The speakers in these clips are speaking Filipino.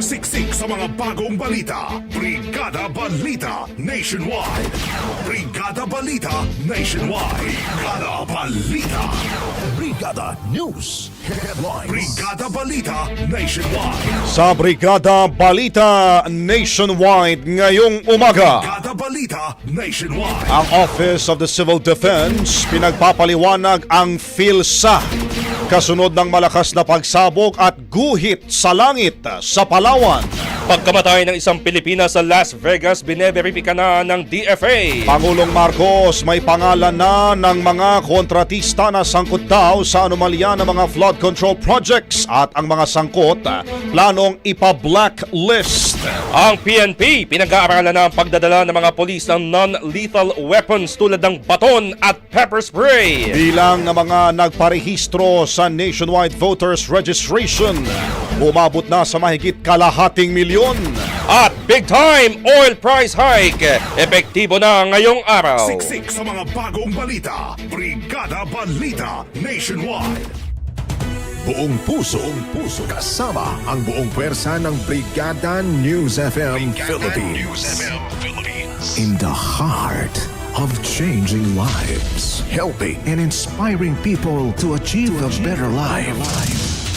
Siksik sa mga bagong balita. Brigada Balita Nationwide. Brigada Balita Nationwide. Brigada Balita. Brigada News Headlines. Brigada Balita Nationwide. Sa Brigada Balita Nationwide ngayong umaga. Brigada Balita Nationwide. Ang Office of the Civil Defense pinagpapaliwanag ang PhilSA kasunod ng malakas na pagsabog at guhit sa langit sa Palawan. Pagkamatay ng isang Pilipina sa Las Vegas, bineverifika na ng DFA. Pangulong Marcos may pangalan na ng mga kontratista na sangkot daw sa anomalya ng mga flood control projects at ang mga sangkot planong ipa-blacklist. Ang PNP, pinag-aaralan na ang pagdadala ng mga polis ng non-lethal weapons tulad ng baton at pepper spray. Bilang ng mga nagparehistro sa nationwide voters registration, umabot na sa mahigit kalahating milyon. At big time oil price hike, epektibo na ngayong araw. Siksik sa mga bagong balita. Brigada Balita Nationwide. Buong puso, buong puso kasama ang buong pwersa ng Brigada News FM Philippines. In the heart of changing lives, helping and inspiring people to achieve a better life.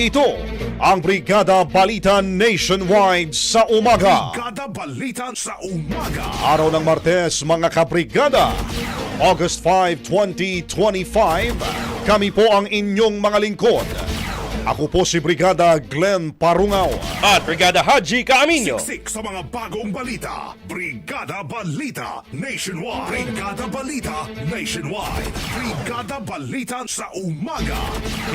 Ito ang Brigada Balita Nationwide sa umaga. Brigada Balita sa umaga. Araw ng Martes, mga kabrigada. August 5, 2025. Kami po ang inyong mga lingkod. Ako po si Brigada Glenn Parungaw. At Brigada Haji Kaaminyo. Siksik sa mga bagong balita. Brigada Balita Nationwide. Brigada Balita Nationwide. Brigada Balita sa umaga.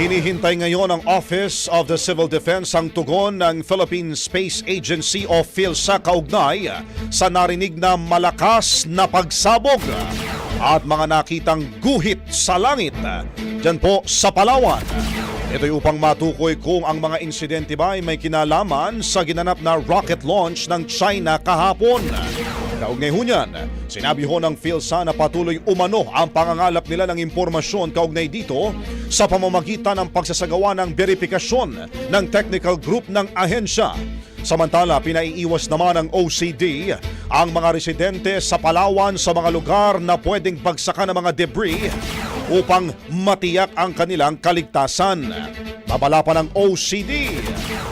Hinihintay ngayon ang Office of the Civil Defense ang tugon ng Philippine Space Agency o PhilSA kaugnay sa narinig na malakas na pagsabog at mga nakitang guhit sa langit dyan po sa Palawan. Ito'y upang matukoy kung ang mga insidente ba ay may kinalaman sa ginanap na rocket launch ng China kahapon. Kaugnay ho niyan, sinabi ho ng PhilSA na patuloy umano ang pangangalap nila ng impormasyon kaugnay dito sa pamamagitan ng pagsasagawa ng verifikasyon ng technical group ng ahensya. Samantala, pinaiiwas naman ng OCD ang mga residente sa Palawan sa mga lugar na pwedeng bagsakan ng mga debris upang matiyak ang kanilang kaligtasan. Babala pa ng OCD,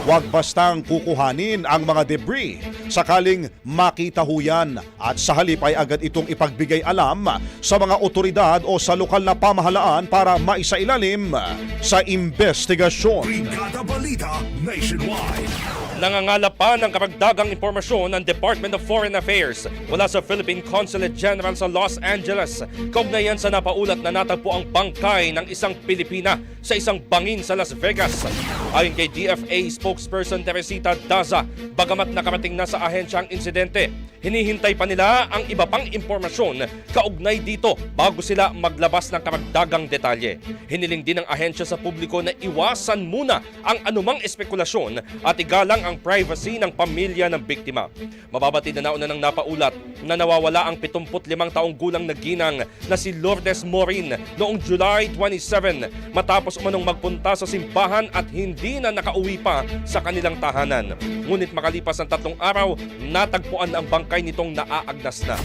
huwag bastang kukuhanin ang mga debris sakaling makita ho yan at sa halip ay agad itong ipagbigay alam sa mga otoridad o sa lokal na pamahalaan para maisailalim sa investigasyon. Brigada Balita Nationwide. Nangangalap pa ng karagdagang impormasyon ng Department of Foreign Affairs mula sa Philippine Consulate General sa Los Angeles. Kaugnayan sa napaulat na natagpo ang bangkay ng isang Pilipina sa isang bangin sa Las Vegas. Ayon kay DFA spokesperson Teresita Daza, bagamat nakarating na sa ahensya ang insidente, hinihintay pa nila ang iba pang impormasyon kaugnay dito bago sila maglabas ng karagdagang detalye. Hiniling din ng ahensya sa publiko na iwasan muna ang anumang espekulasyon at igalang ang privacy ng pamilya ng biktima. Mababati na nauna ng napaulat na nawawala ang 75 taong gulang na ginang na si Lourdes Morin noong July 27 matapos umanong magpunta sa simbahan at hindi na nakauwi pa sa kanilang tahanan. Ngunit makalipas ang tatlong araw, natagpuan ang bangkay nitong naaagnas na.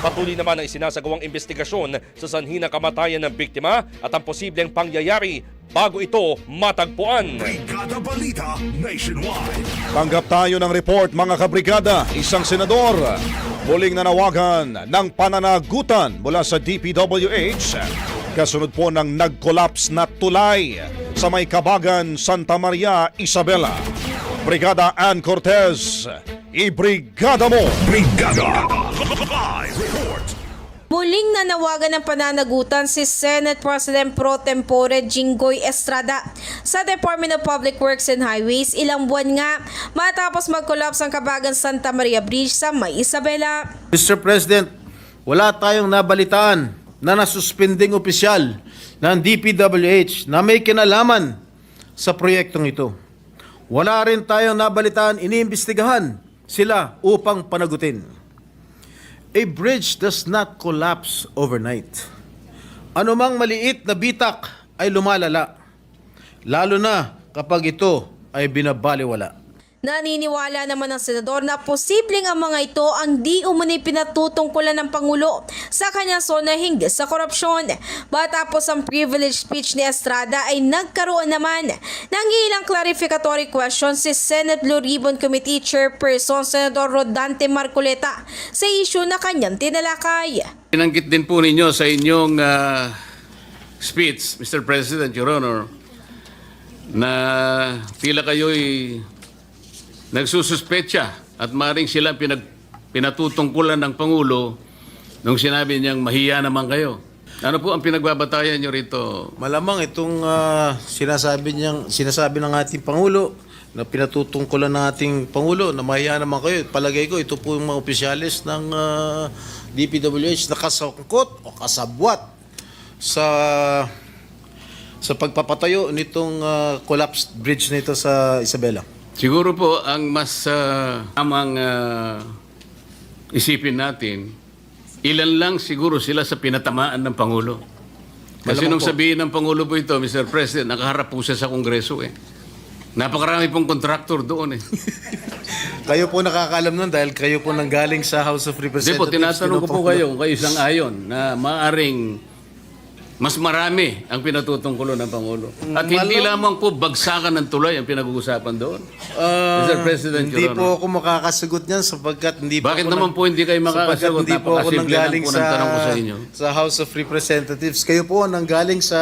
Patuloy naman ang isinasagawang investigasyon sa sanhi ng kamatayan ng biktima at ang posibleng pangyayari bago ito matagpuan. Brigada Balita Nationwide. Tanggap tayo ng report mga kabrigada, isang senador muling nanawagan ng pananagutan mula sa DPWH kasunod po ng nag-collapse na tulay sa may Kabagan, Santa Maria, Isabela. Brigada Ann Cortez, ibrigada mo! Brigada Report. Muling nanawagan ng pananagutan si Senate President Pro Tempore Jinggoy Estrada sa Department of Public Works and Highways ilang buwan nga matapos mag-collapse ang Kabagan Santa Maria Bridge sa May Isabela. Mr. President, wala tayong nabalitaan na nasuspending opisyal ng DPWH na may kinalaman sa proyektong ito. Wala rin tayong nabalitaan iniimbestigahan sila upang panagutin. A bridge does not collapse overnight. Anumang maliit na bitak ay lumalala, lalo na kapag ito ay binabaliwala. Naniniwala naman ang senador na posibleng ang mga ito ang di umani pinatutungkulan ng Pangulo sa kanyang zona hinggil sa korupsyon. Batapos ang privilege speech ni Estrada ay nagkaroon naman ng ilang clarificatory questions si Senate Blue Ribbon Committee Chairperson Senador Rodante Marcoleta sa issue na kanyang tinalakay. Pinanggit din po ninyo sa inyong ah, speech, Mr. President, Your Honor, na tila kayo'y nagsususpecha at maring sila pinag, pinatutungkulan ng Pangulo nung sinabi niyang mahiya naman kayo. Ano po ang pinagbabatayan niyo rito? Malamang itong ah, sinasabi niyang sinasabi ng ating pangulo na pinatutungkulan ng ating pangulo na mahiya naman kayo. Palagay ko ito po yung mga opisyalis ng ah, DPWH na kasangkot o kasabwat sa sa pagpapatayo nitong ah, collapsed bridge nito sa Isabela. Siguro po ang mas ah, tamang ah, isipin natin, ilan lang siguro sila sa pinatamaan ng Pangulo. Kasi nung sabihin ng Pangulo po ito, Mr. President, nakaharap po siya sa Kongreso eh. Napakarami pong kontraktor doon eh. Kayo po nakakaalam nun dahil kayo po nanggaling sa House of Hindi Representatives. po, tinatanong ko po kayo kayo isang ayon na maaring mas marami ang pinatutungkulo ng Pangulo. At hindi Malam- lamang po bagsakan ng tulay ang pinag-uusapan doon. Ah, Mr. President, hindi Your po ako makakasagot niyan sapagkat hindi Bakit po ako naman nag- po hindi kayo sapagkat makakasagot? hindi po ako Napakasimple lang nanggaling po ng sa, tanong ko sa inyo. sa House of Representatives. Kayo po ang nanggaling sa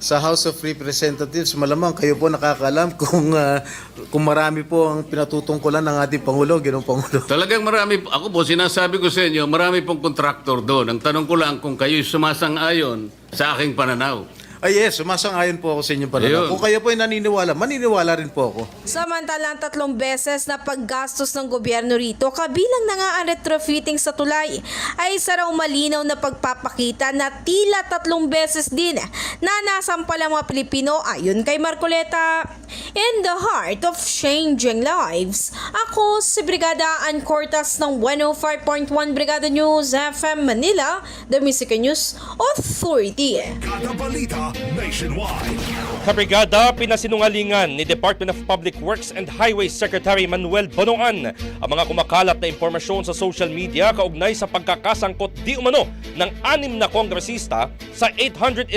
sa House of Representatives. Malamang kayo po nakakaalam kung ah, kung marami po ang pinatutungkulan ng ating Pangulo, ginong Pangulo. Talagang marami, ako po sinasabi ko sa inyo, marami pong kontraktor doon. Ang tanong ko lang kung kayo sumasang-ayon sa aking pananaw. Ay yes, sumasang-ayon po ako sa inyong pananaw. Ayun. Kung kayo po ay naniniwala, maniniwala rin po ako. Samantalang tatlong beses na paggastos ng gobyerno rito, kabilang na nga ang retrofitting sa tulay, ay isa raw malinaw na pagpapakita na tila tatlong beses din na nasampal ang mga Pilipino ayon kay Marcoleta. In the heart of changing lives, ako si Brigada Ann Cortas ng 105.1 Brigada News FM Manila, the Music News Authority. Kada balita nationwide. Kabrigada, pinasinungalingan ni Department of Public Works and Highways Secretary Manuel Bonoan ang mga kumakalat na impormasyon sa social media kaugnay sa pagkakasangkot di umano ng anim na kongresista sa 811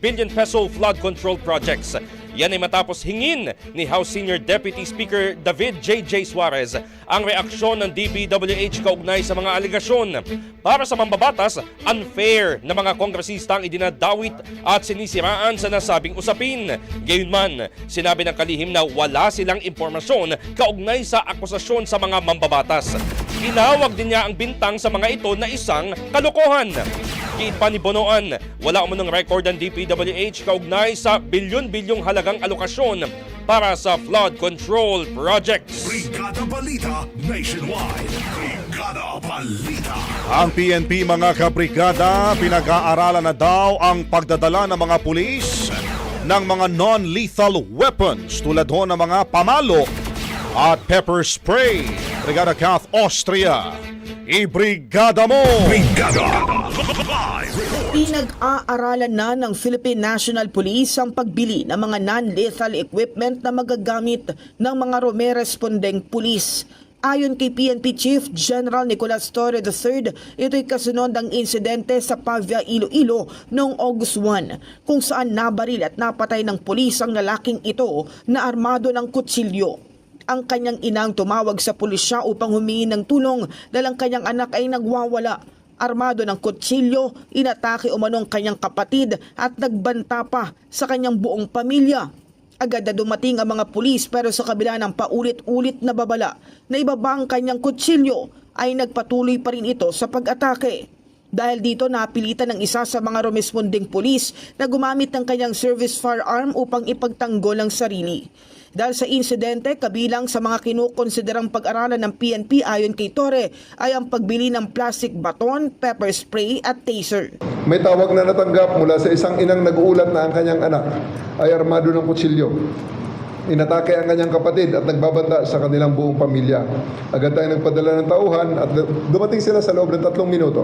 billion peso flood control projects. Yan ay matapos hingin ni House Senior Deputy Speaker David J.J. Suarez ang reaksyon ng DPWH kaugnay sa mga aligasyon. Para sa mambabatas, unfair na mga kongresista ang idinadawit at sinisiraan sa nasabing usapin. Gayunman, sinabi ng kalihim na wala silang impormasyon kaugnay sa akusasyon sa mga mambabatas. Inawag din niya ang bintang sa mga ito na isang kalokohan. Giit pa ni Bonoan, wala umunong record ang DPWH kaugnay sa bilyon-bilyong halagang alokasyon para sa flood control projects. Brigada Balita Nationwide. Brigada Balita. Ang PNP mga kabrigada, pinag-aaralan na daw ang pagdadala ng mga pulis ng mga non-lethal weapons tulad ho ng mga pamalo at pepper spray. Brigada Kath Austria, ibrigada mo! Brigada. Pinag-aaralan na ng Philippine National Police ang pagbili ng mga non-lethal equipment na magagamit ng mga rumerespondeng pulis. Ayon kay PNP Chief General Nicolas Torre III, ito'y kasunod ng insidente sa Pavia, Iloilo noong August 1, kung saan nabaril at napatay ng pulis ang lalaking ito na armado ng kutsilyo ang kanyang inang tumawag sa pulisya upang humingi ng tulong dahil ang kanyang anak ay nagwawala. Armado ng kutsilyo, inatake umanong kanyang kapatid at nagbanta pa sa kanyang buong pamilya. Agad na dumating ang mga pulis pero sa kabila ng paulit-ulit na babala na ibaba ang kanyang kutsilyo ay nagpatuloy pa rin ito sa pag-atake. Dahil dito napilitan ng isa sa mga rumesponding pulis na gumamit ng kanyang service firearm upang ipagtanggol ang sarili. Dahil sa insidente, kabilang sa mga kinukonsiderang pag-aralan ng PNP ayon kay Torre ay ang pagbili ng plastic baton, pepper spray at taser. May tawag na natanggap mula sa isang inang nag-uulat na ang kanyang anak ay armado ng kutsilyo. Inatake ang kanyang kapatid at nagbabanta sa kanilang buong pamilya. Agad tayo nagpadala ng tauhan at dumating sila sa loob ng tatlong minuto.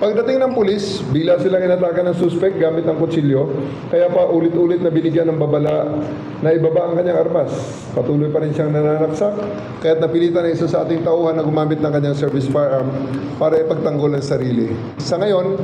Pagdating ng pulis, bila silang inatake ng suspect gamit ng kutsilyo, kaya pa ulit-ulit na binigyan ng babala na ibaba ang kanyang armas. Patuloy pa rin siyang nananaksak, kaya't napilitan ng isa sa ating tauhan na gumamit ng kanyang service firearm para ipagtanggol ang sarili. Sa ngayon,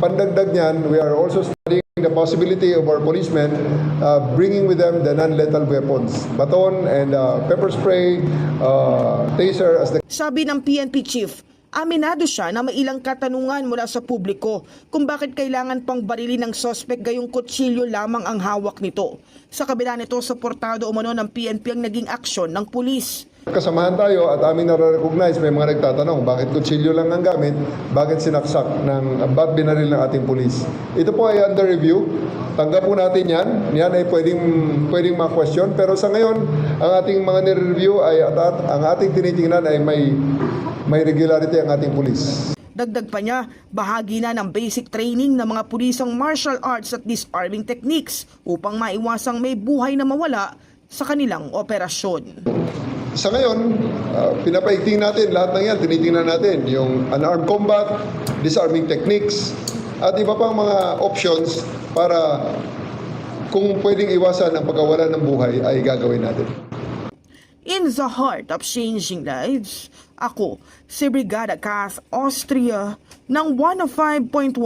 pandagdag niyan, we are also studying the possibility of our policemen uh, bringing with them the non-lethal weapons, baton and uh, pepper spray, uh, taser as the Sabi ng PNP chief, aminado siya na may ilang katanungan mula sa publiko kung bakit kailangan pang barili ng sospek gayong kutsilyo lamang ang hawak nito. Sa kabila nito, suportado umano ng PNP ang naging aksyon ng pulis. Kasamahan tayo at aming nare-recognize may mga nagtatanong bakit kutsilyo lang ang gamit, bakit sinaksak ng ba't binaril ng ating pulis. Ito po ay under review. Tanggap po natin yan. Yan ay pwedeng, pwedeng ma-question. Pero sa ngayon, ang ating mga nire-review ay at, at ang ating tinitingnan ay may, may regularity ang ating pulis. Dagdag pa niya, bahagi na ng basic training ng mga pulisang martial arts at disarming techniques upang maiwasang may buhay na mawala sa kanilang operasyon. Sa ngayon, uh, pinapaigting natin lahat ng yan, tinitingnan natin yung unarmed combat, disarming techniques, at iba pang mga options para kung pwedeng iwasan ang pagkawala ng buhay ay gagawin natin. In the heart of changing lives, ako si Brigada Kath Austria ng 105.1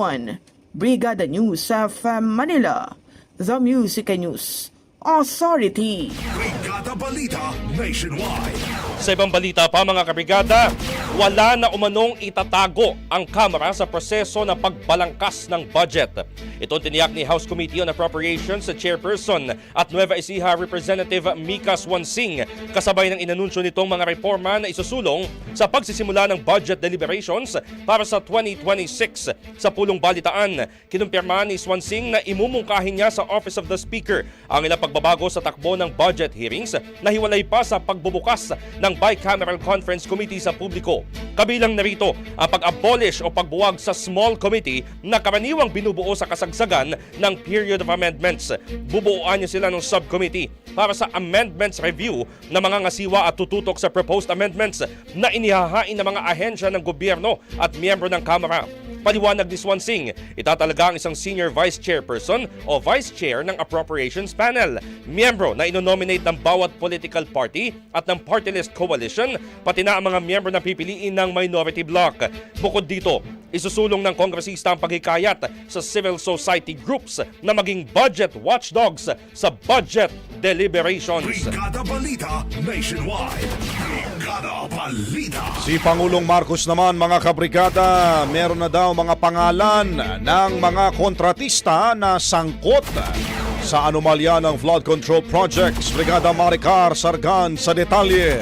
Brigada News FM Manila, The Music News Authority. Brigada Balita Nationwide. Sa ibang balita pa mga kabrigada, wala na umanong itatago ang Kamara sa proseso ng pagbalangkas ng budget. Ito tiniyak ni House Committee on Appropriations sa chairperson at Nueva Ecija Representative Mika Swansing kasabay ng inanunsyo nitong mga reforma na isusulong sa pagsisimula ng budget deliberations para sa 2026. Sa pulong balitaan, kinumpirma ni Swansing na imumungkahin niya sa Office of the Speaker ang ilang pagbabago sa takbo ng budget hearings na hiwalay pa sa pagbubukas ng Bicameral Conference Committee sa publiko. Kabilang narito ang pag-abolish o pagbuwag sa small committee na karaniwang binubuo sa kasagsagan ng period of amendments. Bubuuan niya sila ng subcommittee para sa amendments review na mga ngasiwa at tututok sa proposed amendments na inihahain ng mga ahensya ng gobyerno at miyembro ng Kamara. Paliwanag ni Swansing, itatalaga ang isang senior vice chairperson o vice chair ng appropriations panel. Miyembro na inonominate ng bawat political party at ng party list coalition, pati na ang mga miyembro na pipiliin ng minority bloc. Bukod dito, isusulong ng kongresista ang paghikayat sa civil society groups na maging budget watchdogs sa budget deliberations. Brigada Balita Nationwide. Brigada Balita. Si Pangulong Marcos naman mga kabrigada, meron na daw mga pangalan ng mga kontratista na sangkot sa anomalya ng flood control projects. Brigada Maricar Sargan sa detalye.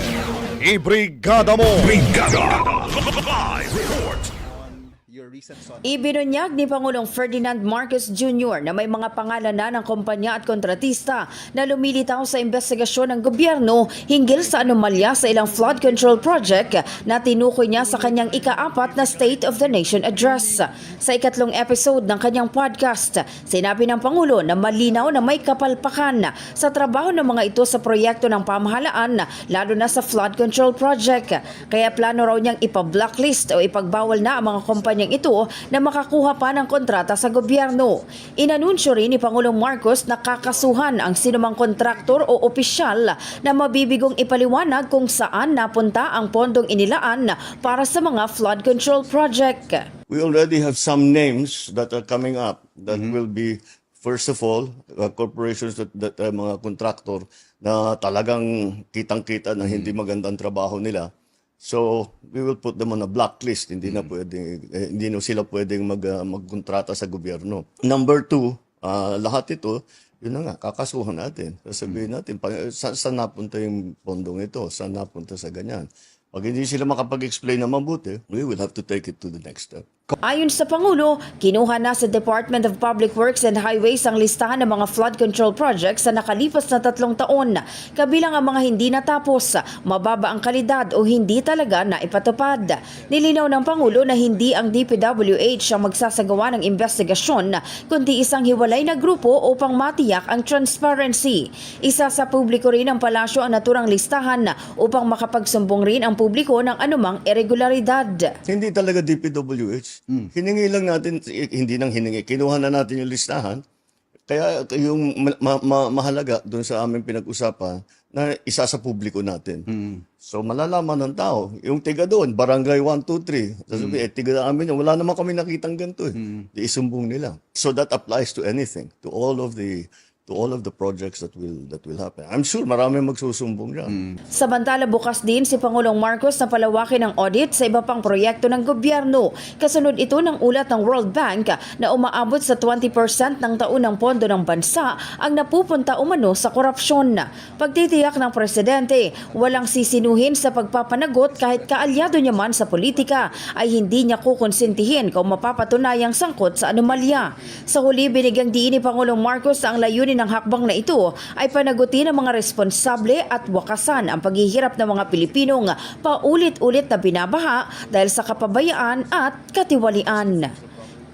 Ibrigada mo! Brigada. Ibinunyag ni Pangulong Ferdinand Marcos Jr. na may mga pangalan na ng kumpanya at kontratista na lumilitaw sa investigasyon ng gobyerno hinggil sa anomalya sa ilang flood control project na tinukoy niya sa kanyang ikaapat na State of the Nation Address. Sa ikatlong episode ng kanyang podcast, sinabi ng Pangulo na malinaw na may kapalpakan sa trabaho ng mga ito sa proyekto ng pamahalaan lalo na sa flood control project. Kaya plano raw niyang ipa-blacklist o ipagbawal na ang mga kumpanyang ito na makakuha pa ng kontrata sa gobyerno. Inanunsyo rin ni Pangulong Marcos na kakasuhan ang sinumang kontraktor o opisyal na mabibigong ipaliwanag kung saan napunta ang pondong inilaan para sa mga flood control project. We already have some names that are coming up that will be first of all uh, corporations that, that uh, mga contractor na talagang kitang-kita na hindi magandang trabaho nila. So we will put them on a blacklist. Hindi na pwede eh, hindi na sila pwedeng mag uh, magkontrata sa gobyerno. Number two, uh, lahat ito yun na nga, kakasuhan natin. Sasabihin natin, pa, sa, saan napunta yung pondong ito? Saan napunta sa ganyan? Pag hindi sila makapag-explain na mabuti, we will have to take it to the next step. Ayon sa Pangulo, kinuha na sa Department of Public Works and Highways ang listahan ng mga flood control projects sa nakalipas na tatlong taon. Kabilang ang mga hindi natapos, mababa ang kalidad o hindi talaga na ipatupad. Nilinaw ng Pangulo na hindi ang DPWH ang magsasagawa ng investigasyon, kundi isang hiwalay na grupo upang matiyak ang transparency. Isa sa publiko rin ng palasyo ang naturang listahan upang makapagsumbong rin ang publiko ng anumang irregularidad. Hindi talaga DPWH. Hiningi lang natin, hindi nang hiningi, kinuha na natin yung listahan. Kaya yung ma- ma- ma- mahalaga doon sa aming pinag-usapan na isa sa publiko natin. So malalaman ng tao, yung tiga doon, barangay 1, 2, 3, sasabihin, eh, tiga namin yun, wala naman kami nakitang ganito eh. Di isumbong nila. So that applies to anything, to all of the to all of the projects that will that will happen. I'm sure marami magsusumbong diyan. Samantala bukas din si Pangulong Marcos na palawakin ang audit sa iba pang proyekto ng gobyerno. Kasunod ito ng ulat ng World Bank na umaabot sa 20% ng taunang pondo ng bansa ang napupunta umano sa korupsyon. Pagtitiyak ng presidente, walang sisinuhin sa pagpapanagot kahit kaalyado niya man sa politika ay hindi niya kukonsintihin kung mapapatunayang sangkot sa anomalya. Sa huli, binigyang diin ni Pangulong Marcos ang layunin ng hakbang na ito ay panagutin ng mga responsable at wakasan ang paghihirap ng mga Pilipinong paulit-ulit na binabaha dahil sa kapabayaan at katiwalian.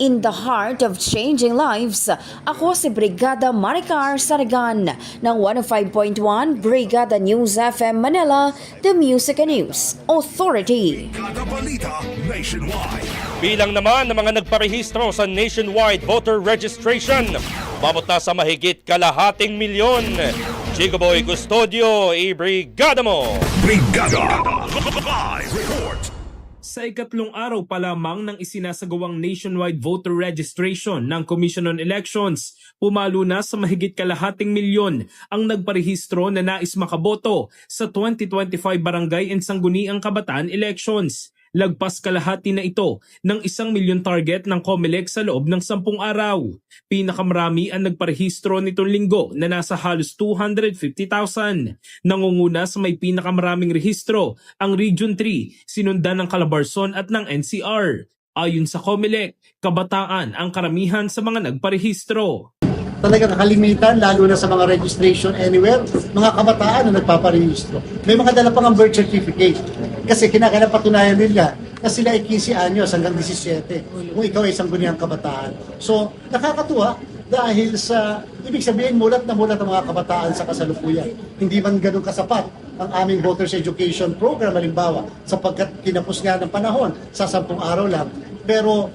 In the heart of changing lives, ako si Brigada Maricar Saragan ng 105.1 Brigada News FM Manila, The Music and News Authority. Brigada Balita Nationwide. Bilang naman ng mga nagparehistro sa nationwide voter registration, umabot na sa mahigit kalahating milyon. Chico Boy Custodio, i-brigada mo! Brigada. Live report. Sa ikatlong araw pa lamang ng isinasagawang nationwide voter registration ng Commission on Elections, pumalo na sa mahigit kalahating milyon ang nagparehistro na nais makaboto sa 2025 barangay and sangguniang kabataan elections. Lagpas kalahati na ito ng isang milyon target ng COMELEC sa loob ng sampung araw. Pinakamarami ang nagparehistro nitong linggo na nasa halos 250,000. Nangunguna sa may pinakamaraming rehistro ang Region 3, sinundan ng Calabarzon at ng NCR. Ayon sa COMELEC, kabataan ang karamihan sa mga nagparehistro. talagang kalimitan, lalo na sa mga registration anywhere, mga kabataan na nagpaparehistro. May mga dala pang ang birth certificate. Kasi kinakailangan patunayan nila na sila ay 15 anyos hanggang 17 kung ikaw ay isang guniang kabataan. So, nakakatuwa dahil sa, ibig sabihin, mulat na mulat ang mga kabataan sa kasalukuyan. Hindi man ganun kasapat ang aming voters education program, halimbawa, sapagkat kinapos nga ng panahon sa sampung araw lang. Pero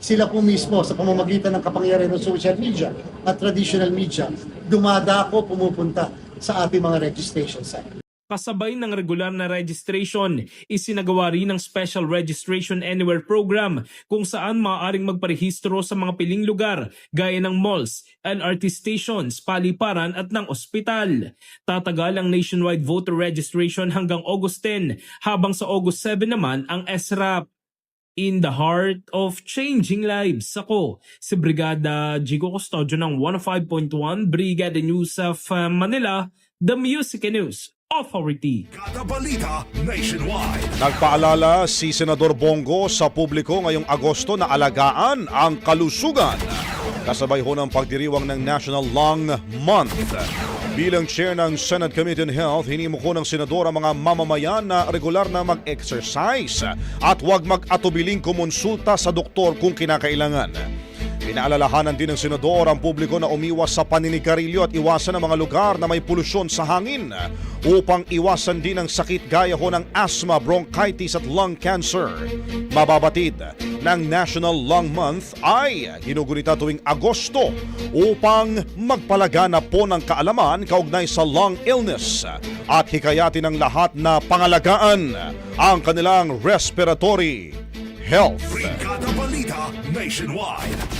sila po mismo sa pamamagitan ng kapangyarihan ng social media at traditional media, dumadako pumupunta sa ating mga registration site. Kasabay ng regular na registration, isinagawa rin ng Special Registration Anywhere Program kung saan maaaring magparehistro sa mga piling lugar gaya ng malls, LRT stations, paliparan at ng ospital. Tatagal ang nationwide voter registration hanggang August 10 habang sa August 7 naman ang SRAP. In the heart of changing lives, ako si Brigada Jigo Custodio ng 105.1 Brigada News of uh, Manila, The Music News Authority. Kada balita nationwide. Nagpaalala si Senador Bongo sa publiko ngayong Agosto na alagaan ang kalusugan. Kasabay ho ng pagdiriwang ng National Lung Month. Bilang chair ng Senate Committee on Health, hinimo ko ng senador ang mga mamamayan na regular na mag-exercise at huwag mag-atubiling kumonsulta sa doktor kung kinakailangan. Pinaalalahanan din ng senador ang publiko na umiwas sa paninigarilyo at iwasan ang mga lugar na may polusyon sa hangin upang iwasan din ang sakit gaya ho ng asthma, bronchitis at lung cancer. Mababatid ng National Lung Month ay ginugunita tuwing Agosto upang magpalagana po ng kaalaman kaugnay sa lung illness at hikayatin ng lahat na pangalagaan ang kanilang respiratory health. Balita Nationwide.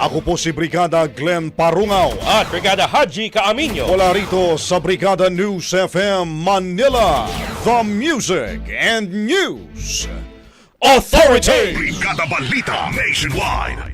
Ako po si Brigada Glenn Parungaw At Brigada Haji Kaaminyo. Mula rito sa Brigada News FM Manila, the Music and News Authority! Brigada Balita Nationwide.